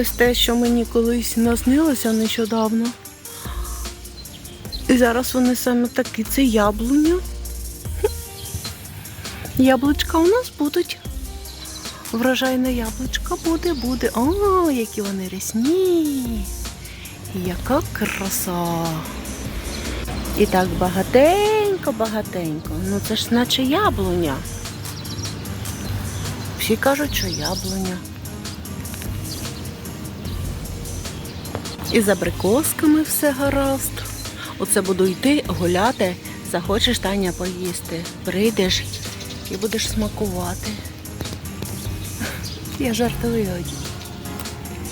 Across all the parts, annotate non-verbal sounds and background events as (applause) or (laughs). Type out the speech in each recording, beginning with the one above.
Ось те, що мені колись наснилося нещодавно. І зараз вони саме такі, це яблуня. Яблучка у нас будуть. Врожайне яблучко буде, буде. О, які вони рясні. Яка краса. І так багатенько, багатенько. Ну це ж наче яблуня. Всі кажуть, що яблуня. І з абрикосками все гаразд. Оце буду йти гуляти, захочеш Таня поїсти. Прийдеш і будеш смакувати. Я жартую.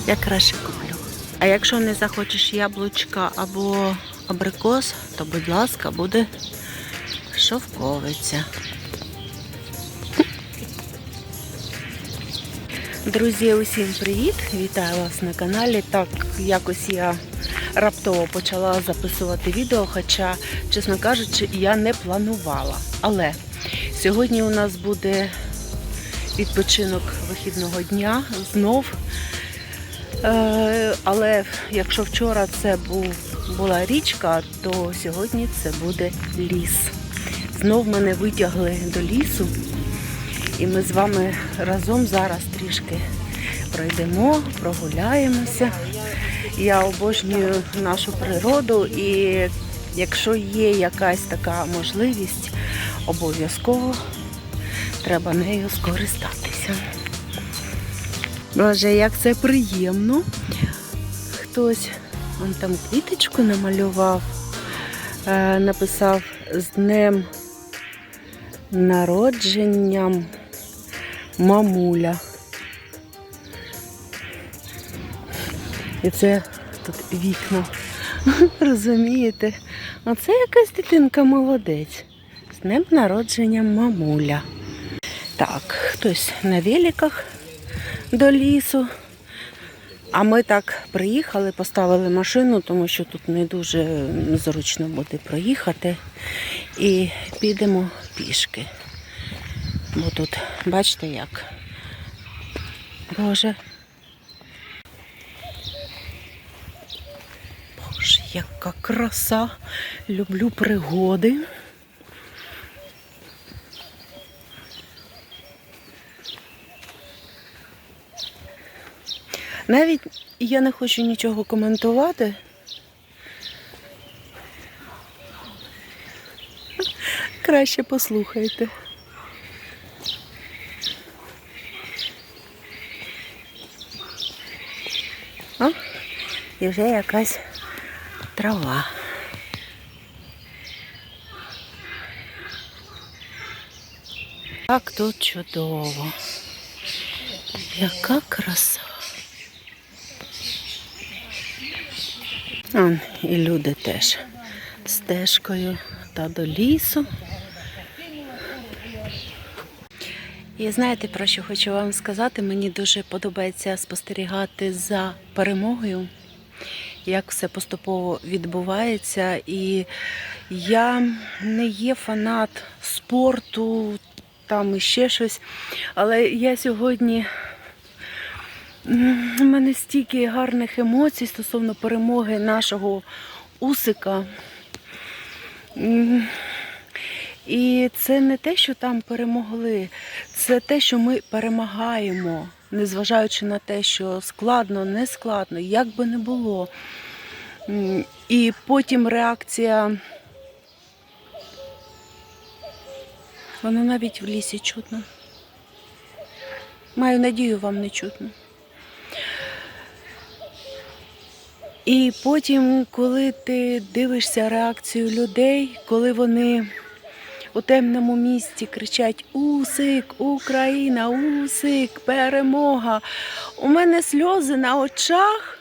Я краще куплю. А якщо не захочеш яблучка або абрикос, то будь ласка, буде шовковиця. Друзі, усім привіт! Вітаю вас на каналі. Так, якось я раптово почала записувати відео, хоча, чесно кажучи, я не планувала. Але сьогодні у нас буде відпочинок вихідного дня знов. Е, але якщо вчора це була річка, то сьогодні це буде ліс. Знов мене витягли до лісу. І ми з вами разом зараз трішки пройдемо, прогуляємося. Я обожнюю нашу природу і якщо є якась така можливість, обов'язково треба нею скористатися. Боже, як це приємно. Хтось он там квіточку намалював, е, написав з днем народженням мамуля. І це тут вікна. (laughs) Розумієте? Оце якась дитинка молодець. З днем народження мамуля. Так, хтось на великах до лісу. А ми так приїхали, поставили машину, тому що тут не дуже зручно буде проїхати. І підемо пішки. Бо тут, бачите як. Боже. Боже, яка краса. Люблю пригоди. Навіть я не хочу нічого коментувати. Краще послухайте. І вже якась трава. Так тут чудово. Яка краса. Он, і люди теж стежкою та до лісу. І знаєте, про що хочу вам сказати? Мені дуже подобається спостерігати за перемогою, як все поступово відбувається. І я не є фанат спорту, там і ще щось. Але я сьогодні У мене стільки гарних емоцій стосовно перемоги нашого Усика. І це не те, що там перемогли, це те, що ми перемагаємо, незважаючи на те, що складно, не складно, як би не було. І потім реакція. Вона навіть в лісі чутно. Маю надію, вам не чутно. І потім, коли ти дивишся реакцію людей, коли вони у темному місті кричать Усик, Україна, Усик, перемога. У мене сльози на очах.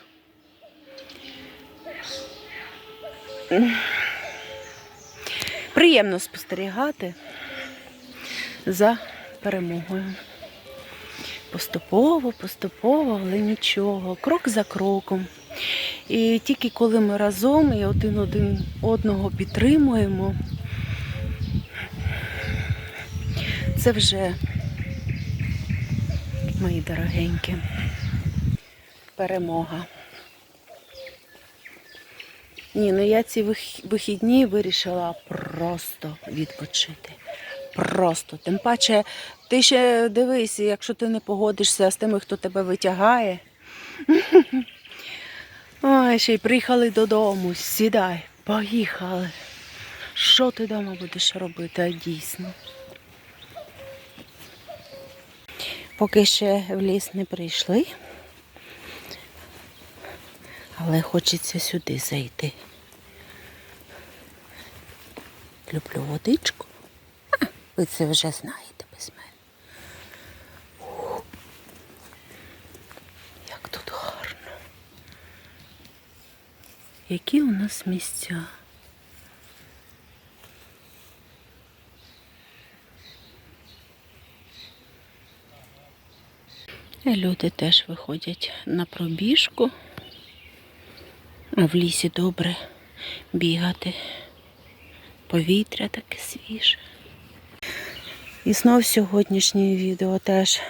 Приємно спостерігати за перемогою. Поступово, поступово, але нічого, крок за кроком. І тільки коли ми разом і один один одного підтримуємо, це вже мої дорогенькі. перемога. Ні, ну я ці вих- вихідні вирішила просто відпочити. Просто. Тим паче, ти ще дивись, якщо ти не погодишся з тими, хто тебе витягає. (laughs) Ой, ще й приїхали додому, сідай, поїхали. Що ти вдома будеш робити, дійсно? Поки ще в ліс не прийшли, але хочеться сюди зайти. Люблю водичку. А, ви це вже знаєте без мене. Ух. Як тут гарно. Які у нас місця? І Люди теж виходять на пробіжку, а в лісі добре бігати. Повітря таке свіже. І знов сьогоднішнє відео теж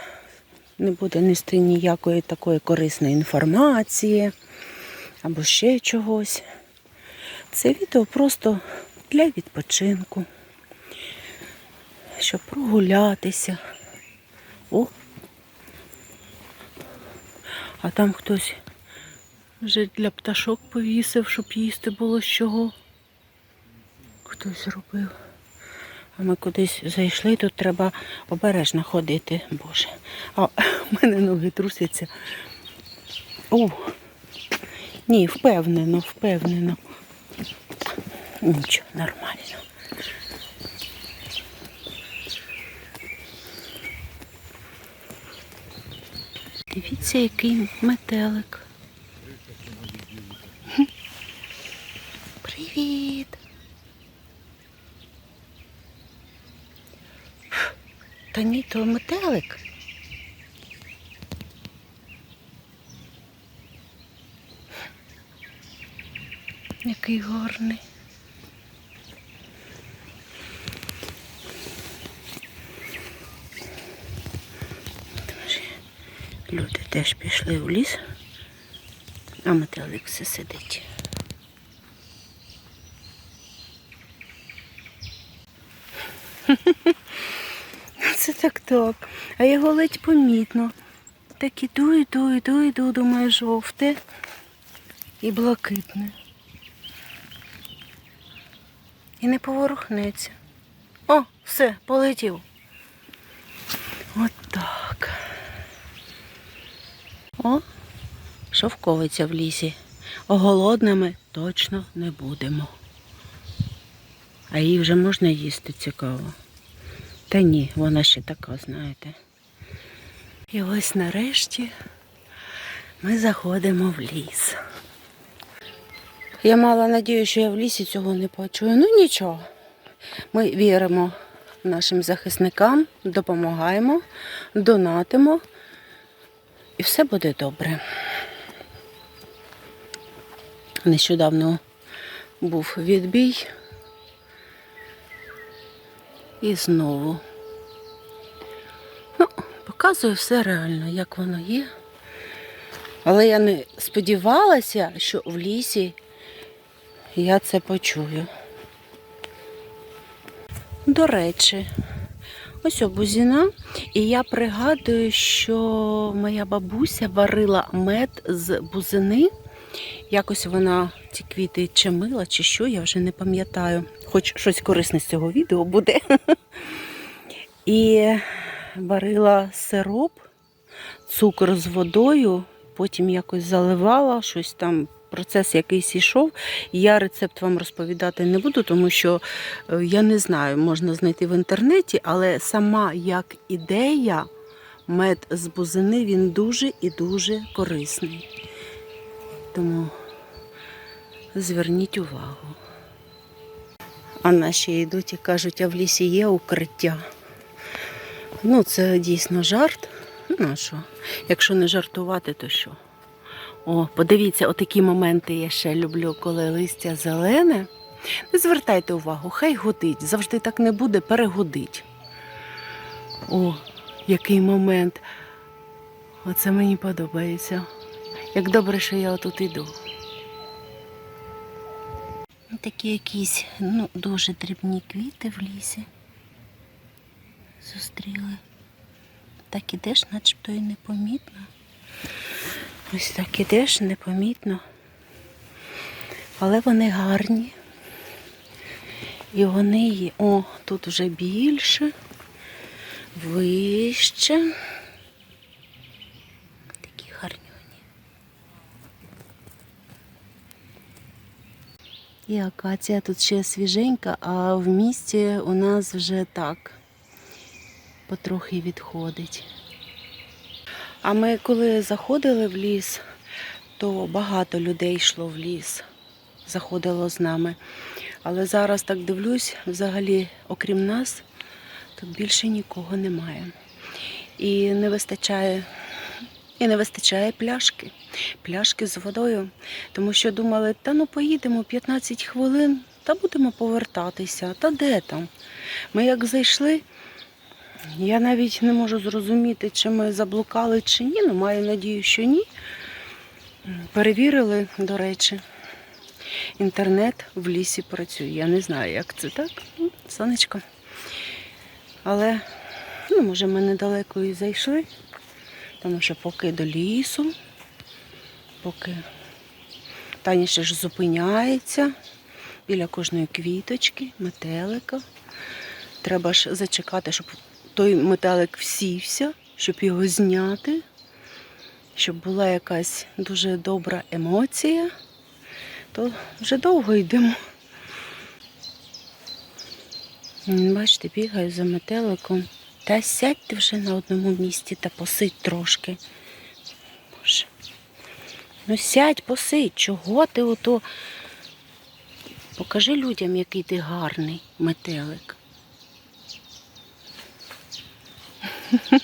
не буде нести ніякої такої корисної інформації або ще чогось. Це відео просто для відпочинку, щоб прогулятися. О, а там хтось вже для пташок повісив, щоб їсти було з чого. Хтось зробив. А ми кудись зайшли, тут треба обережно ходити, Боже. А (laughs) в мене ноги трусяться. О, ні, впевнено, впевнено. Нічого, нормально. Дивіться, який метелик. Привіт. Та ні, то метелик. Який гарний. Люди теж пішли в ліс, а метелик все сидить. Це так. А його ледь помітно. Так іду, іду, іду, іду, думаю, жовте і блакитне. І не поворухнеться. О, все, полетів. От так. О, шовковиця в лісі. Голодними точно не будемо. А її вже можна їсти цікаво. Та ні, вона ще така, знаєте. І ось нарешті ми заходимо в ліс. Я мала надію, що я в лісі цього не почую. Ну нічого. Ми віримо нашим захисникам, допомагаємо, донатимо. І все буде добре. Нещодавно був відбій. І знову. Ну, показую все реально, як воно є. Але я не сподівалася, що в лісі я це почую. До речі, ось обузіна. І я пригадую, що моя бабуся варила мед з бузини. Якось вона ці квіти чи мила, чи що, я вже не пам'ятаю. Хоч щось корисне з цього відео буде. (laughs) І варила сироп, цукор з водою, потім якось заливала, щось там, процес якийсь ішов. Я рецепт вам розповідати не буду, тому що е, я не знаю, можна знайти в інтернеті, але сама як ідея, мед з бузини, він дуже і дуже корисний. Тому зверніть увагу. А наші йдуть і кажуть, а в лісі є укриття. Ну, це дійсно жарт. Ну що? Якщо не жартувати, то що? О, подивіться, отакі моменти я ще люблю, коли листя зелене. Не звертайте увагу, хай годить. Завжди так не буде, перегодить. О, який момент. Оце мені подобається. Як добре, що я отут іду. Такі якісь ну, дуже дрібні квіти в лісі. Зустріли. Так ідеш, начебто і непомітно. Ось так ідеш непомітно. Але вони гарні. І вони є. О, тут вже більше, вище. Такі гарнюні. І акація тут ще свіженька, а в місті у нас вже так потрохи відходить. А ми коли заходили в ліс, то багато людей йшло в ліс, заходило з нами. Але зараз так дивлюсь, взагалі, окрім нас, тут більше нікого немає. І не вистачає, і не вистачає пляшки, пляшки з водою. Тому що думали, та ну поїдемо 15 хвилин, та будемо повертатися. Та де там? Ми як зайшли, я навіть не можу зрозуміти, чи ми заблукали, чи ні. Ну, маю надію, що ні. Перевірили, до речі. Інтернет в лісі працює. Я не знаю, як це так. Ну, Сонечко. Але, ну, може, ми недалеко і зайшли, тому що поки до лісу, поки Таня ще ж зупиняється біля кожної квіточки, метелика. Треба ж зачекати, щоб той метелик всівся, щоб його зняти, щоб була якась дуже добра емоція то вже довго йдемо. Бачите, бігаю за метеликом. Та сядьте вже на одному місці та посидь трошки. Боже. Ну сядь, посидь, чого ти ото? Покажи людям, який ти гарний метелик. (laughs)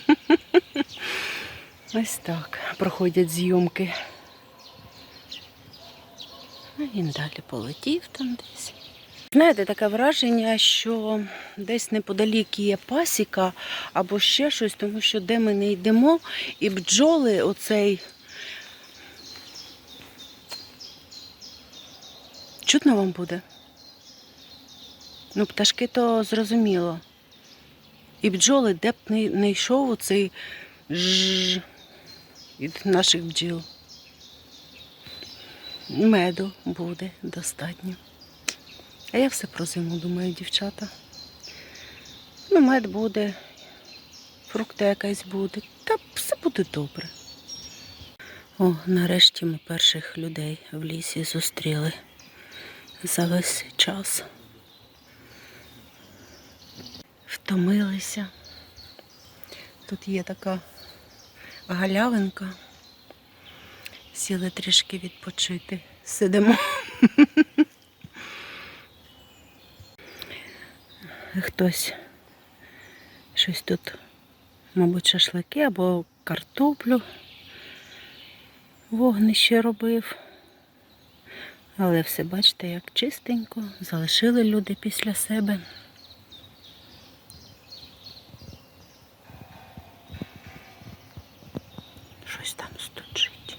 Ось так проходять зйомки. А він далі полетів там десь. Знаєте, таке враження, що десь неподалік є пасіка або ще щось, тому що де ми не йдемо, і бджоли оцей. Чутно вам буде? Ну, пташки то зрозуміло. І бджоли, де б не, йшов оцей ж від наших бджіл. Меду буде достатньо. А я все про зиму думаю, дівчата. Ну, мед буде, фрукти якась буде. Та все буде добре. О, нарешті ми перших людей в лісі зустріли за весь час. Втомилися. Тут є така галявинка. Сіли трішки відпочити. Сидимо. Хтось щось тут, мабуть, шашлики або картоплю вогнище робив. Але все бачите, як чистенько, залишили люди після себе. Щось там стучить.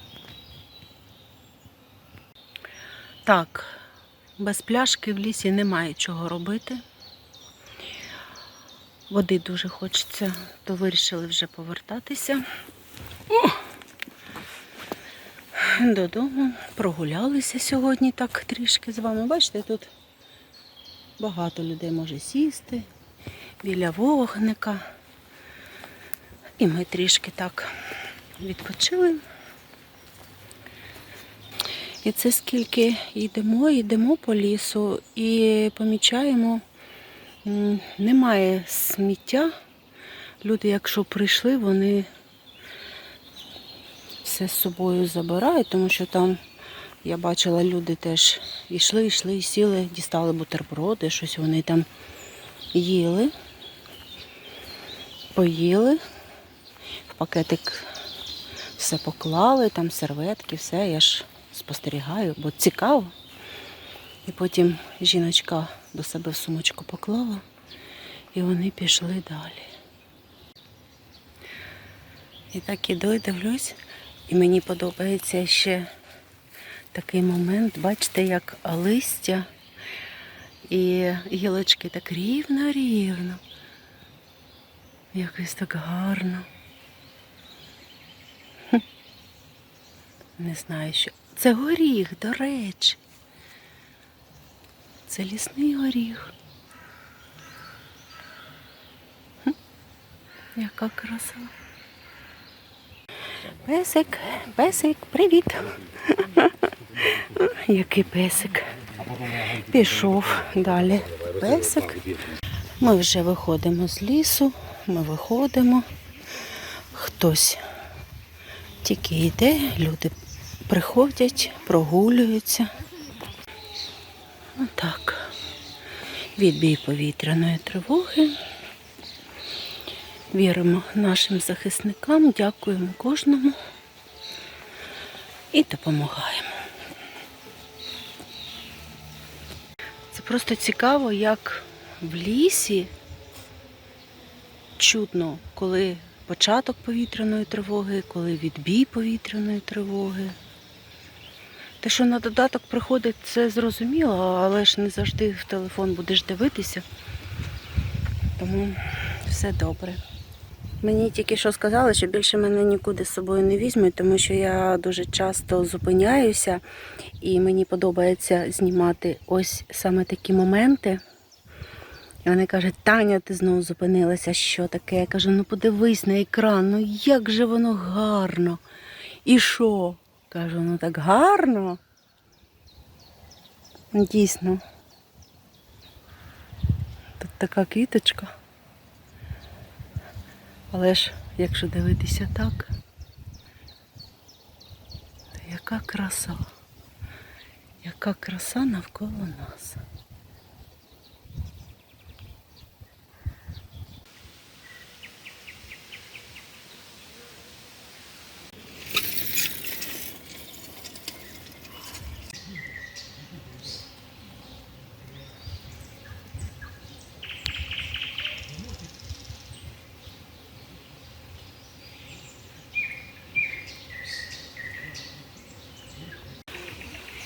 Так, без пляшки в лісі немає чого робити. Води дуже хочеться, то вирішили вже повертатися. О! Додому прогулялися сьогодні так трішки з вами. Бачите, тут багато людей може сісти біля вогника. І ми трішки так відпочили. І це скільки йдемо, йдемо по лісу і помічаємо, немає сміття. Люди, якщо прийшли, вони все з собою забирають, тому що там я бачила, люди теж йшли, йшли, сіли, дістали бутерброди, щось вони там їли, поїли, в пакетик все поклали, там серветки, все, я ж спостерігаю, бо цікаво. І потім жіночка до себе в сумочку поклала, і вони пішли далі. І так іду і дивлюсь, І мені подобається ще такий момент, бачите, як листя і гілочки так рівно-рівно. Якось так гарно. Не знаю, що. Це горіх, до речі. Це лісний горіх. Яка краса. Песик, песик, привіт. (laughs) Який песик. Пішов далі. Песик. Ми вже виходимо з лісу, ми виходимо. Хтось тільки йде, люди приходять, прогулюються. Отак. Відбій повітряної тривоги. Віримо нашим захисникам, дякуємо кожному і допомагаємо. Це просто цікаво, як в лісі чутно, коли початок повітряної тривоги, коли відбій повітряної тривоги. Те, що на додаток приходить, це зрозуміло, але ж не завжди в телефон будеш дивитися. Тому все добре. Мені тільки що сказали, що більше мене нікуди з собою не візьмуть, тому що я дуже часто зупиняюся і мені подобається знімати ось саме такі моменти. І вони кажуть, Таня, ти знову зупинилася, що таке? Я кажу, ну подивись на екран, ну як же воно гарно. І що? Кажу, ну так гарно. Дійсно. Тут така квіточка. Але ж, якщо дивитися так, то яка краса, яка краса навколо нас.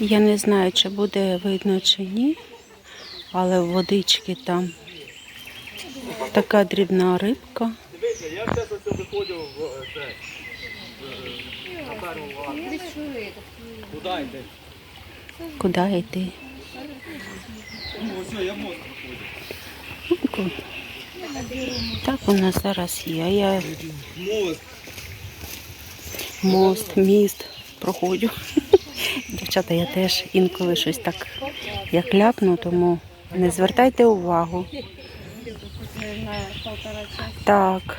Я не знаю, чи буде видно чи ні, але в водички там така дрібна рибка. Дивіться, я зараз оце виходив в е, е, на першу. Куди йти? Куди йти? Ось я мозк виходив. Так у нас зараз є. Я Мост. мост, міст проходжу. Дівчата, я теж інколи щось так як ляпну, тому не звертайте увагу. Так.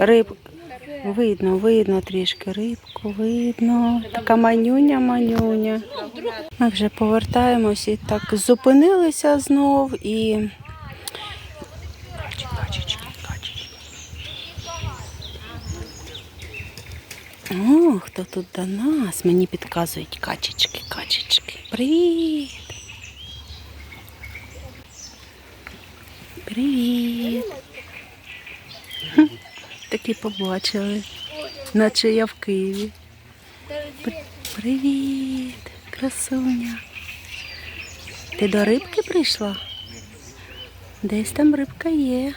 Риб. Видно, видно трішки рибку, видно. Така манюня, манюня. Ми вже повертаємось і так зупинилися знов і. О, хто тут до нас? Мені підказують качечки, качечки. Привіт. Привіт. (laughs) Такі побачили, наче я в Києві. Привіт, красуня. Ти до рибки прийшла? Десь там рибка є.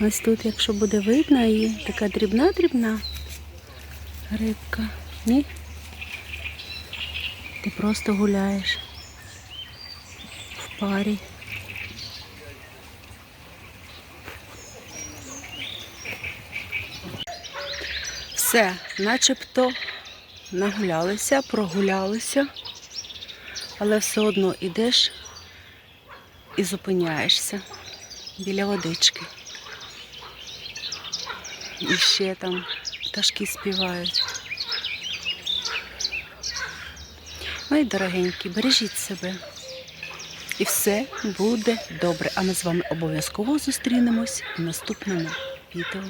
Ось тут, якщо буде видно, і така дрібна-дрібна рибка. Ні? Ти просто гуляєш в парі. Все, начебто нагулялися, прогулялися, але все одно йдеш і зупиняєшся біля водички. І ще там пташки співають. Мої дорогенькі, бережіть себе. І все буде добре. А ми з вами обов'язково зустрінемось в наступному відео.